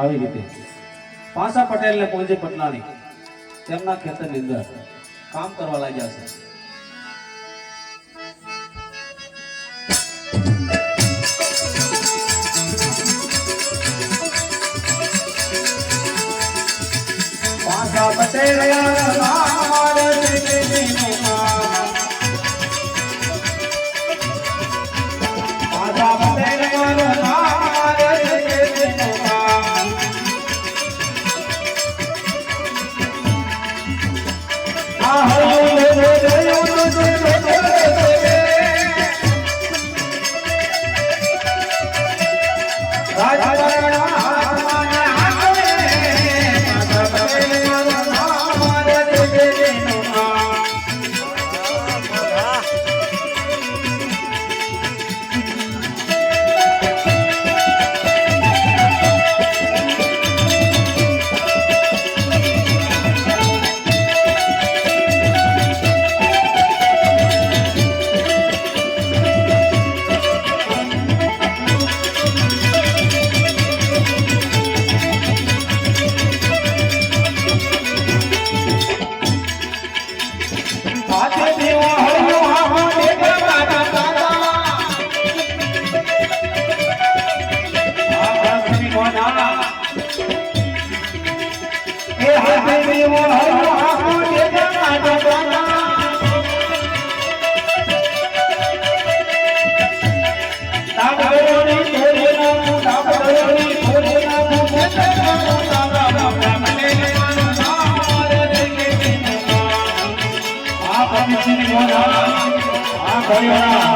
આવી રીતે. પાસા પટેલ ને પહોંચે પટલાણી તેમના ખેતરની અંદર કામ કરવા લાગ્યા છે. પાસા પટેલ થાકી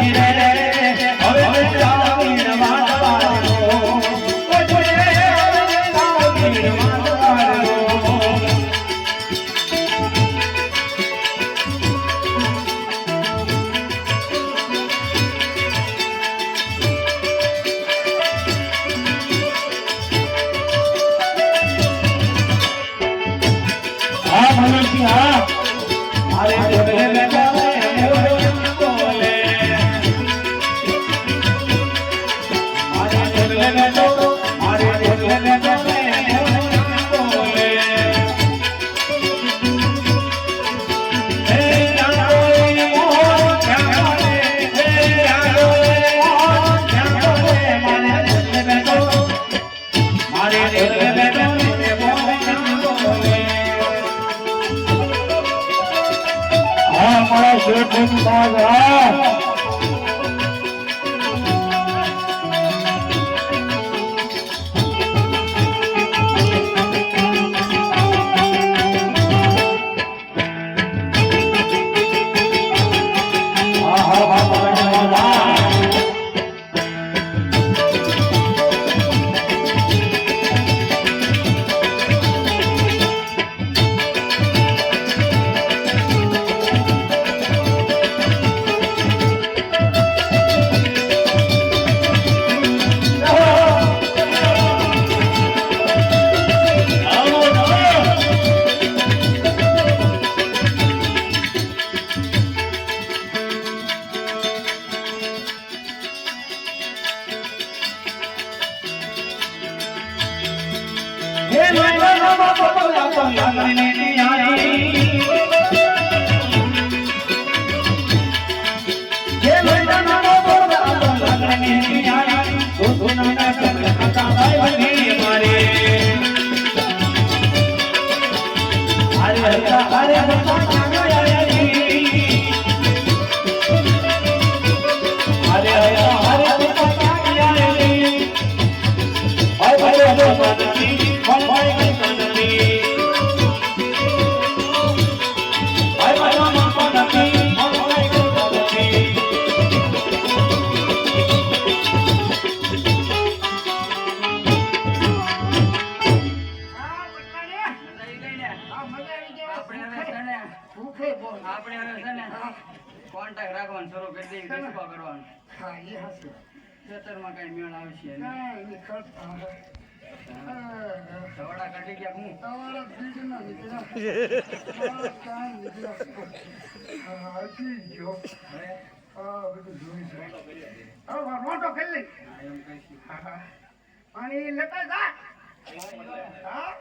આ કોન્ટેક્ટ રાખવાનું શરૂ કરી દઈએ કરવાનું? હા એ હશે. ખેતરમાં કઈ મેળ આવશે નહીં. મોટો કરી લઈ. પાણી લેતા જા હા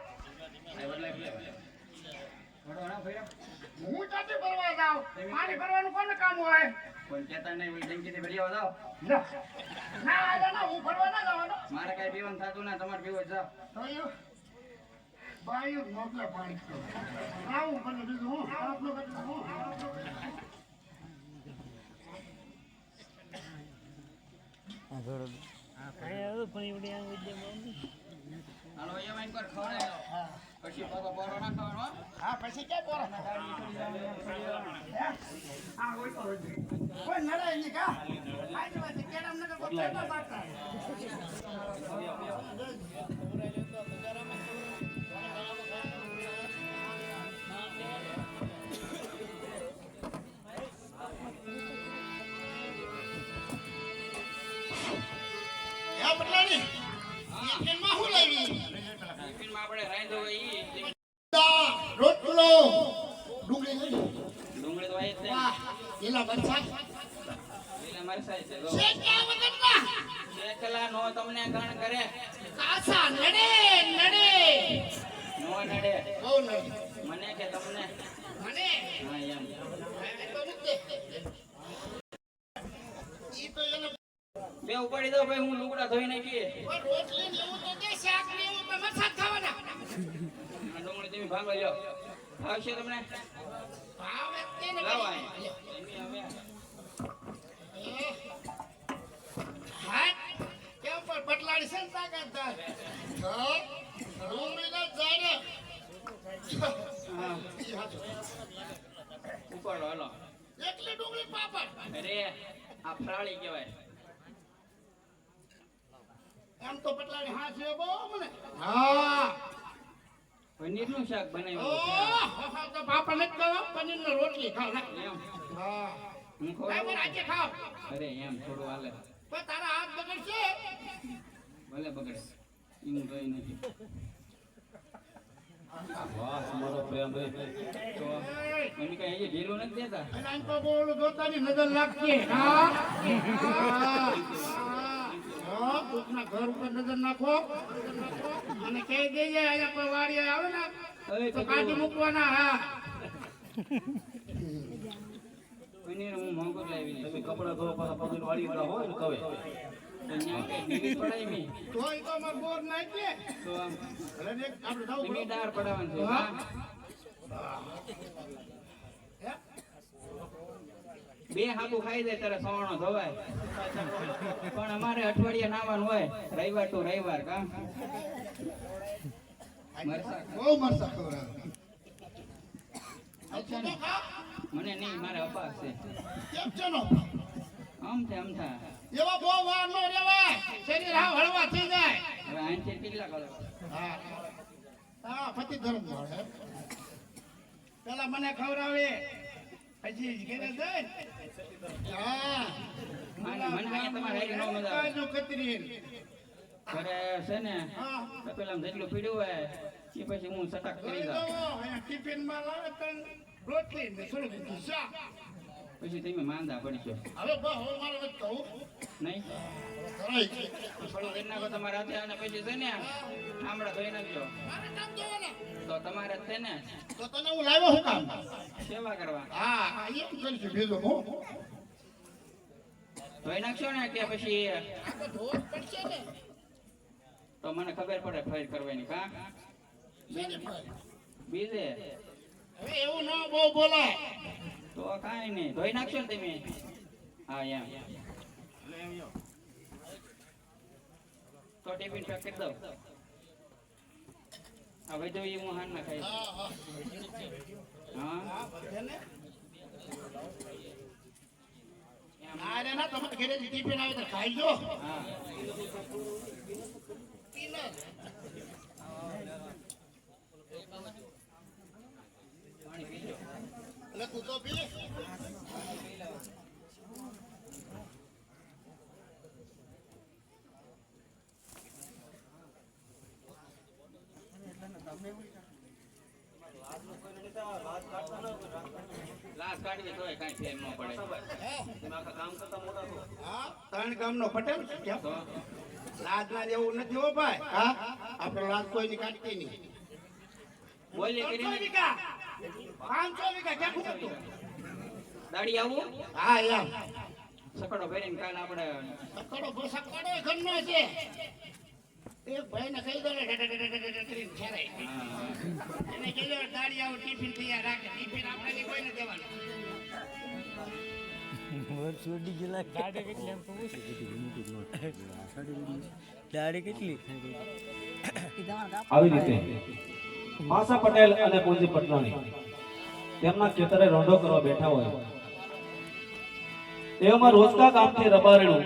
જાઉં પાણી ભરવાનું કોને કામ હોય? કોઈ કહેતા નહીં ઓલી ટંકીથી ભરી આવો ના ના આજે ના હું ભરવા ના જવાનો. મારે કઈ પીવાનું થતું ના તમારે પીવું જ જાઓ. થયું બાયું મોકલે પાણી. આવું ભલે બીજું હું? આપનું બધું હું? હાલો પછી પાછો બોરો ના ખાવાનો હા. પછી હા. હે પટલાણી. ટિફિનમાં શું લાવી ટિફિનમાં આપણે રાંધ્યો હોય ઈ દા, રોટલો ડુંગળી લઈ ડુંગળી તો આવી જ છે વાહ લીલા મરચાં લીલા મરચાં છે જો. શેક્યા વગરના શેકેલા નો તમને ગણ કરે કાસા નડે નડે નો નડે બહુ નડે મને કે તમને મને હા એમ એ તો મુદ્દે ઈ તો એને ઉપાડી દો ભાઈ હું લુગડા ધોઈ નાખી કોઈ રોટલી તો શાક ખાવાના. આ ડુંગળી તમે ભાગ લ્યો. આવશે તમને? ભાવે લાવો કેમ પર પટલાડી છે ને ડુંગળીના. ઉપાડો હાલો. એકલી ડુંગળી પાપડ. અરે આ ફરાળી કહેવાય એમ તો પટલાડી હા છે બહુ હા. પનીરનું શાક બનાવ્યું છે. તો પાપડ નથી ખાવા? પનીર ને રોટલી ખાવ એમ. હા. હું ખવડાવું? આજે ખાવ. અરે એમ થોડું હાલે. પણ તારા હાથ બગડશે. ભલે બગડે. હું જોઈ નથી. વાહ તમારો પ્રેમ રે તો એમ કઈ હજી ઢીલું નથી દેતા? અને આમ તો બોલું જોતાની નજર લાગશે હા. હા હા કોકના ઘર ઉપર નજર નાખો. અને કહી દેજે અહીંયા કોઈ વાડી આવે ને તો કાઢી મૂકવાના હા. પનીર હું મોંઘું લાવી તમે કપડા ધોવા પાછા પગને વાળી હોય ને કવે કઈ બે હાબુ ખાઈ જાય ત્યારે સવાણો ધોવાય. પણ અમારે અઠવાડિયે નાવાનું હોય. રવિવાર તો રવિવાર કા? બહુ મરસા મને નહીં મારે અપાસ છે. આમ છે આમ થા એવા બહુ વાર નો રેવાય. શરીર હાવ હળવા થઈ જાય. હવે આંચે કેટલા કરો. હા. હા પતિ ધર્મ મળે પેલા મને ખવડાવે. પછી જ ઘરે ને. હા કતરી ઘરે છે ને હા. પેલા જેટલું પીડ્યું હોય એ પછી હું સટક કરી દઉં ટિફિનમાં લાવે તન રોટલી ને થોડું બધું પછી તમે માંદા હવે બસ મારે કહું નહીં થોડું કરી નાખો તમારા હાથે અને પછી છે ને આમળા ધોઈ નાખજો. તો તમારે જ છે ને તો તને હું લાવ્યો હું કામ? સેવા કરવા. હા હા એમ બીજું હું. ધોઈ નાખશો ને કે પછી તો મને ખબર પડે ફેર કરવાની કા બીજે? હવે એવું ન બહુ બોલાય. તો કાંઈ નહીં. ધોઈ નાખશો ને તમે? હા એમ. તો ટિફિન પેક કરી દઉં હવે તો એ હું હાન ના ખાઈ હા? ને ના રે ના તમારે ઘરેથી ટિફિન આવે તો ખાઈ જો હા પી લે. પાણી પીજો એટલે તું તો પી લાશ કાઢવી તોય કાંઈ ફેર ન પડે. હા? ત્રણ ગામનો પટેલ કેમ તો? જેવું નથી હો ભાઈ. હા? આપણે લાજ કોઈની કાઢતી નહીં. બોલી પાંચસો ક્યાં દાડી આવું? હા એમ. સકડો ભરીને કાલ આપણે સકડો સકડો ઘરનો છે. એક ભાઈ ને કહી દો ને ડે- ડે- ડે- ડે- ડે- ડે કરીને ખેરાય. એને કહી દો ગાડી આવું ટિફિન તૈયાર રાખે ટિફિન આપણે નહીં કોઈને દેવાનું. આવી રીતે માસા પટેલ અને પૂંજી પટનાની તેમના ખેતરે રોંડો કરવા બેઠા હોય. તેઓમાં રોજકા કામથી રબારેણું